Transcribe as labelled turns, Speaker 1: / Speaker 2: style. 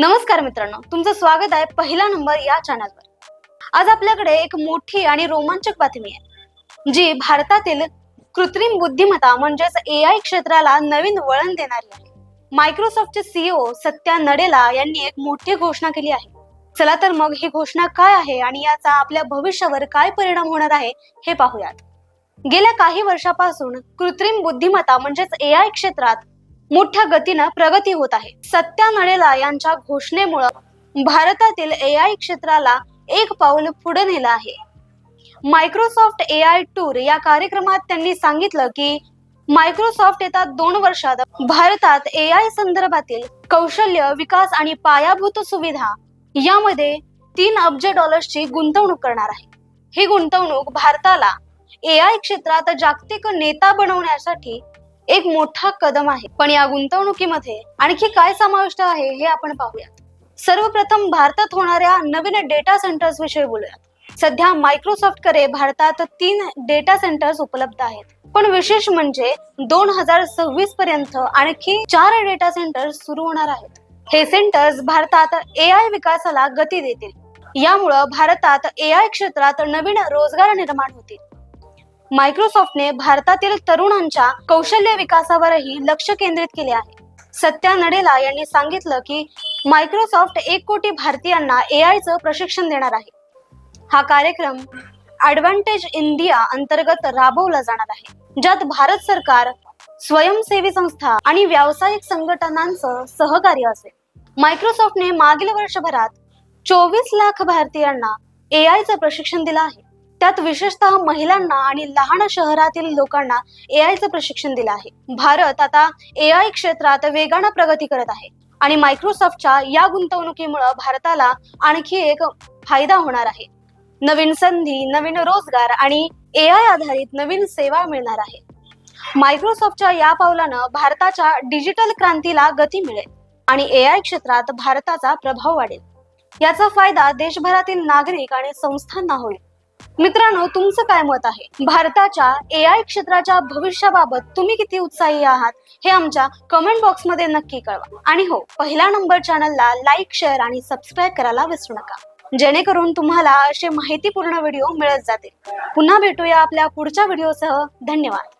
Speaker 1: नमस्कार मित्रांनो तुमचं स्वागत आहे पहिला नंबर या चॅनलवर आज आपल्याकडे एक मोठी आणि रोमांचक बातमी आहे जी भारतातील कृत्रिम बुद्धिमत्ता म्हणजेच ए आय क्षेत्राला नवीन वळण देणारी आहे. मायक्रोसॉफ्टचे सीईओ सत्या नडेला यांनी एक मोठी घोषणा केली आहे. चला तर मग ही घोषणा काय आहे आणि याचा आपल्या भविष्यावर काय परिणाम होणार आहे हे पाहूयात. गेल्या काही वर्षापासून कृत्रिम बुद्धिमत्ता म्हणजेच ए आय क्षेत्रात मोठ्या गतीनं प्रगती होत आहे. सत्या नडेला यांच्या घोषणेमुळं भारतातील ए आय क्षेत्राला एक पाऊल पुढे नेलं आहे. मायक्रोसॉफ्ट ए आय टूर या कार्यक्रमात त्यांनी सांगितलं की मायक्रोसॉफ्ट येत्या दोन वर्षात भारतात ए आय संदर्भातील कौशल्य विकास आणि पायाभूत सुविधा यामध्ये तीन अब्ज डॉलर्सची गुंतवणूक करणार आहे. ही गुंतवणूक भारताला ए आय क्षेत्रात जागतिक नेता बनवण्यासाठी एक मोठा कदम आहे. पण या गुंतवणुकीमध्ये आणखी काय समाविष्ट आहे हे आपण पाहूयात. सर्वप्रथम भारतात होणाऱ्या नवीन डेटा सेंटर्स विषयी बोलूयात. सध्या मायक्रोसॉफ्टकडे भारतात तीन डेटा सेंटर्स उपलब्ध आहेत. पण विशेष म्हणजे दोन हजार सव्वीस पर्यंत आणखी चार डेटा सेंटर्स सुरू होणार आहेत. हे सेंटर्स भारतात ए आय विकासाला गती देतील. यामुळं भारतात ए आय क्षेत्रात नवीन रोजगार निर्माण होतील. मायक्रोसॉफ्टने भारतातील तरुणांच्या कौशल्य विकासावरही लक्ष केंद्रित केले आहे. सत्या नडेला यांनी सांगितलं की मायक्रोसॉफ्ट एक कोटी भारतीयांना ए आयचं प्रशिक्षण देणार आहे. हा कार्यक्रम ऍडव्हान्टेज इंडिया अंतर्गत राबवला जाणार आहे ज्यात भारत सरकार स्वयंसेवी संस्था आणि व्यावसायिक संघटनांचं सहकार्य असेल. मायक्रोसॉफ्टने मागील वर्षभरात चोवीस लाख भारतीयांना ए आयचं प्रशिक्षण दिलं आहे. त्यात विशेषतः महिलांना आणि लहान शहरातील लोकांना ए प्रशिक्षण दिलं आहे. भारत आता ए आय क्षेत्रात वेगानं प्रगती करत आहे. आणि मायक्रोसॉफ्टच्या या गुंतवणुकीमुळे भारताला आणखी एक फायदा होणार आहे. नवीन संधी नवीन रोजगार आणि ए आय आधारित नवीन सेवा मिळणार आहे. मायक्रोसॉफ्टच्या या पावलानं भारताच्या डिजिटल क्रांतीला गती मिळेल आणि ए आय क्षेत्रात भारताचा प्रभाव वाढेल. याचा फायदा देशभरातील नागरिक आणि संस्थांना होईल. मित्रांनो तुमचं काय मत आहे? भारताच्या ए आय क्षेत्राच्या भविष्याबाबत तुम्ही किती उत्साही आहात? हे आमच्या कमेंट बॉक्समध्ये नक्की कळवा. आणि हो पहिला नंबर चॅनलला लाईक शेअर आणि सबस्क्राईब करायला विसरू नका. जेणेकरून तुम्हाला असे माहितीपूर्ण व्हिडिओ मिळत जातील. पुन्हा भेटूया आपल्या पुढच्या व्हिडिओसह धन्यवाद.